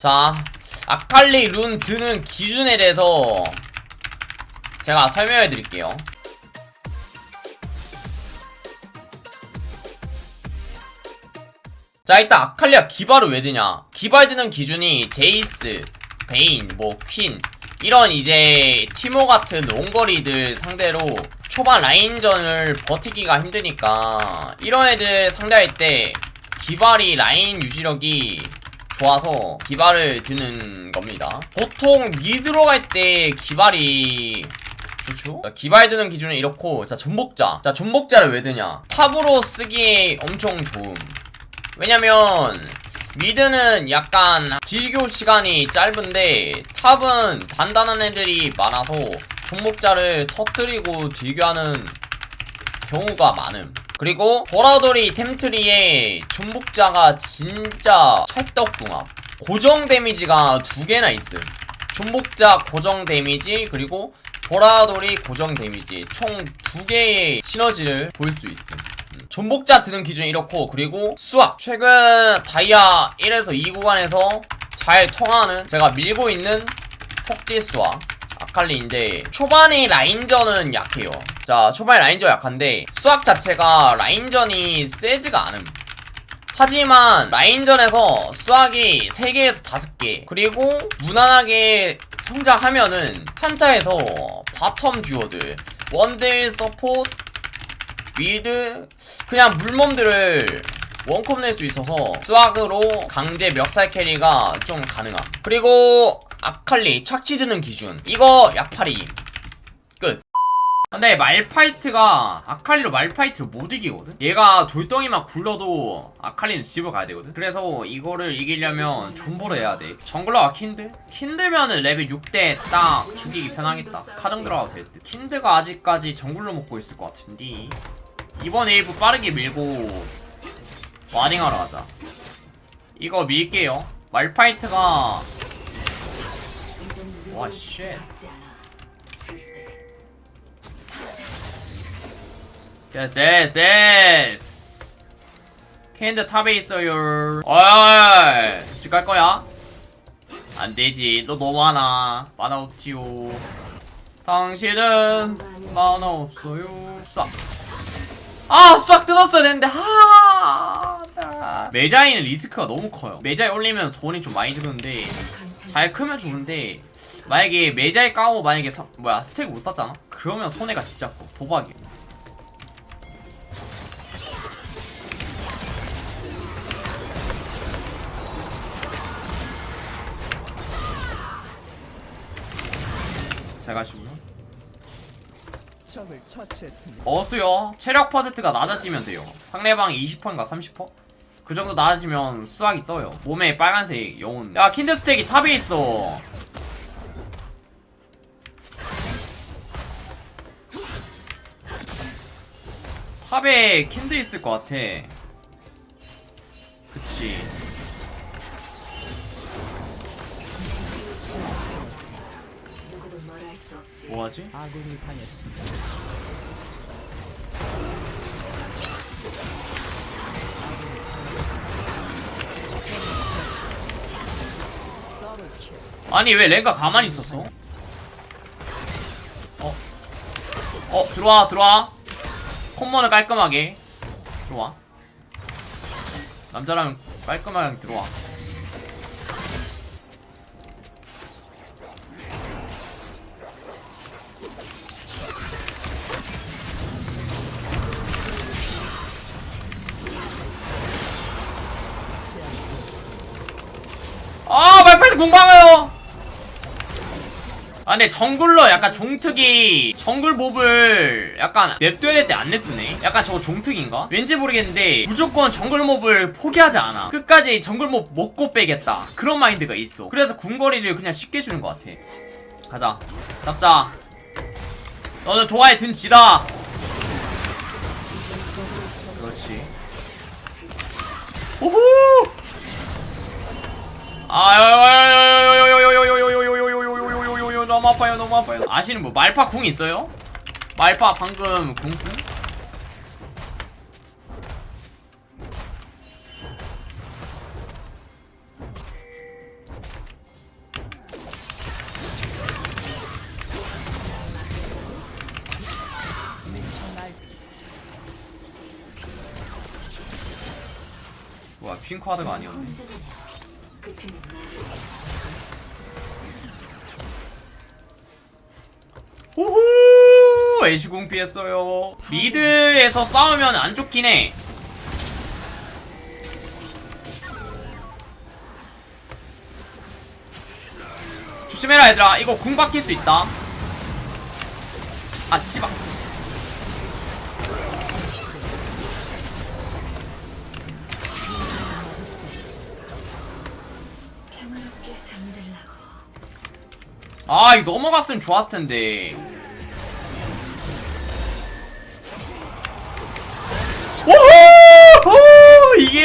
자, 아칼리 룬 드는 기준에 대해서 제가 설명해 드릴게요. 자, 일단 아칼리가 기발을 왜 드냐? 기발 드는 기준이 제이스, 베인, 뭐, 퀸, 이런 이제 티모 같은 롱거리들 상대로 초반 라인전을 버티기가 힘드니까 이런 애들 상대할 때 기발이 라인 유지력이 좋아서 기발을 드는 겁니다. 보통 미드로 갈 때 기발이 좋죠? 자, 기발 드는 기준은 이렇고 자 전복자 자 전복자를 왜 드냐 탑으로 쓰기에 엄청 좋음 왜냐면 미드는 약간 딜교 시간이 짧은데 탑은 단단한 애들이 많아서 전복자를 터뜨리고 딜교하는 경우가 많음 그리고 보라돌이 템트리에 전복자가 진짜 찰떡궁합. 고정 데미지가 두 개나 있음. 전복자 고정 데미지 그리고 보라돌이 고정 데미지. 총 두 개의 시너지를 볼 수 있음. 음, 전복자 드는 기준이 이렇고 그리고 수학. 최근 다이아 1에서 2 구간에서 잘 통하는 제가 밀고 있는 폭딜 수학 아칼리인데 초반에 라인전은 약해요. 자 초반에 라인전 약한데 수학 자체가 라인전이 세지가 않음. 하지만 라인전에서 수학이 3개에서 5개 그리고 무난하게 성장하면은 판타에서 바텀 듀오들 원딜 서포트 미드 그냥 물몸들을 원컵 낼 수 있어서 수학으로 강제 멱살 캐리가 좀 가능함. 그리고 아칼리 착취 드는 기준. 이거 약팔이. 끝. 근데 말파이트가 아칼리로 말파이트를 못 이기거든? 얘가 돌덩이만 굴러도 아칼리는 집을 가야 되거든? 그래서 이거를 이기려면 존버를 해야 돼. 정글러가 킨드? 킨드면은 레벨 6대 딱 죽이기 편하겠다. 카정 들어가도 될 듯. 킨드가 아직까지 정글로 먹고 있을 것 같은데. 이번 웨이브 빠르게 밀고 와딩하러 가자. 이거 밀게요. 말파이트가 와 쉣. 됐어 됐어 됐어 캔드 탑에 있어요 어이 집 갈 거야? 안 되지 너 너무 많아 만화 없지요 당신은 만화 없어요 싹 아, 수학 뜯었어야 되는데, 하. 나. 메자이는 리스크가 너무 커요. 메자이 올리면 돈이 좀 많이 드는데, 잘 크면 좋은데, 만약에 메자이 까고 만약에 서, 뭐야 스택 못 샀잖아? 그러면 손해가 진짜 커. 도박이야. 잘 가시고요. 어수요. 체력 퍼센트가 낮아지면 돼요. 상대방이 20%인가 30%? 그 정도 낮아지면 수학이 떠요. 몸에 빨간색 영혼. 야, 킨드 스택이 탑에 있어. 탑에 킨드 있을 것 같아. 그치. 뭐하지? 아군이 당했습니다. 아니 왜 랭가 가만히 있었어? 어? 어 들어와 들어와 콤모는 깔끔하게 들어와 남자라면 깔끔하게 들어와 공방해요. 아 근데 정글러 약간 종특이 정글 몹을 약간 냅둬야 될 때 안 냅두네? 약간 저거 종특인가? 왠지 모르겠는데 무조건 정글 몹을 포기하지 않아. 끝까지 정글 몹 먹고 빼겠다. 그런 마인드가 있어. 그래서 궁거리를 그냥 쉽게 주는 것 같아. 가자. 잡자. 너는 도화에 든 지다. 그렇지. 오호! 아요 너무 아파요 너무 아파요 아시는 뭐 말파 궁 있어요? 말파 방금 궁쓴? 와 핑크하드가 아니었네 그 오호! 애쉬궁 피했어요. 미드에서 싸우면 안 좋긴 해. 조심해라 얘들아. 이거 궁 박힐 수 있다. 아 씨발. 아 이거 넘어갔으면 좋았을 텐데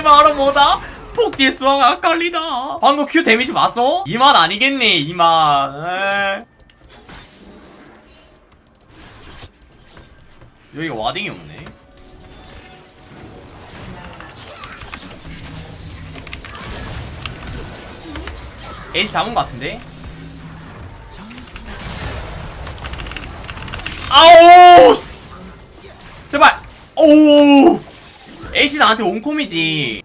이게 바로 뭐다? 폭딜 수화가 깔리다 방금 큐 데미지 봤어? 이만 아니겠네 이만 에이. 여기가 와딩이 없네 에이스 잡은 것 같은데? 아오 씨. 제발 오 에이시 나한테 온콤이지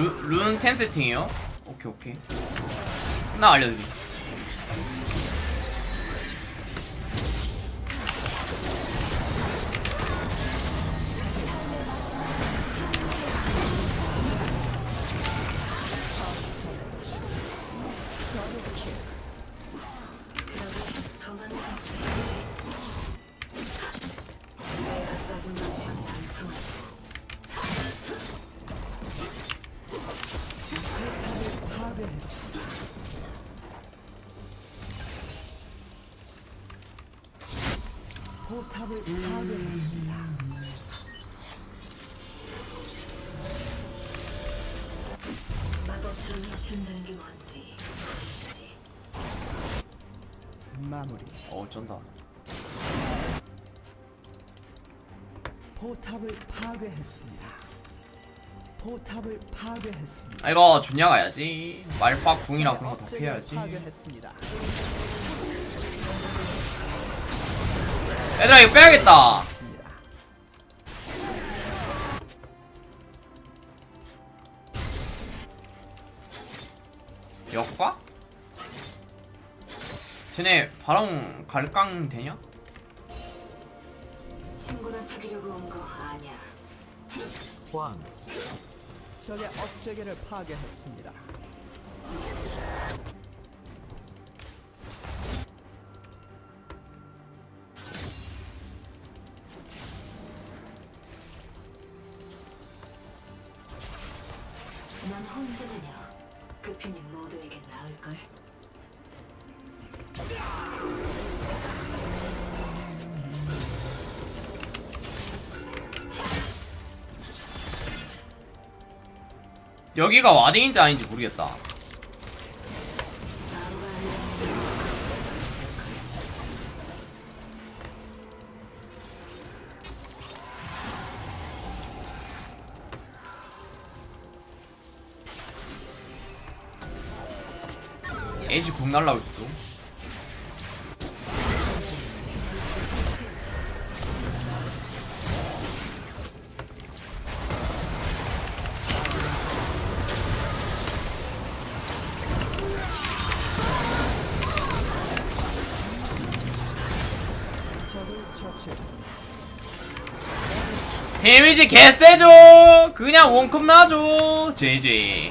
루, 룬템 세팅이요? 오케이 오케이 나 알려드리 포탑을 파괴했습니다. 마법처럼 해친다는 게 뭔지 보여주지. 마무리. 어 쩐다 포탑을 파괴했습니다. 포탑을 파괴했습니다. 아 이거 존냐 가야지 말파 궁이랑 그런 거 다 피해야지 파괴했습니다. 얘들아 이거 빼야겠다. 역과? 쟤네 바람 갈깡 되냐? 친구나 사귀려고 온 거 아니야. 왕. 적의 업체계를 파괴했습니다. 난 혼자 다녀. 그 편이 모두에게 나을걸. 여기가 와딩인지 아닌지 모르겠다 애쉬 궁 날라올 처치했습니다. 데미지 개세죠 그냥 원컵 나죠 JJ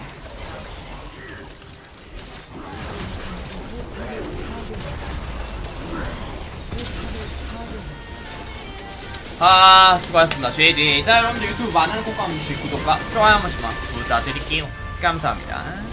아 수고하셨습니다. JJ 자 여러분들 유튜브 많은 꼭 한 번씩 구독과 좋아요 한 번씩만 부탁드릴게요. 감사합니다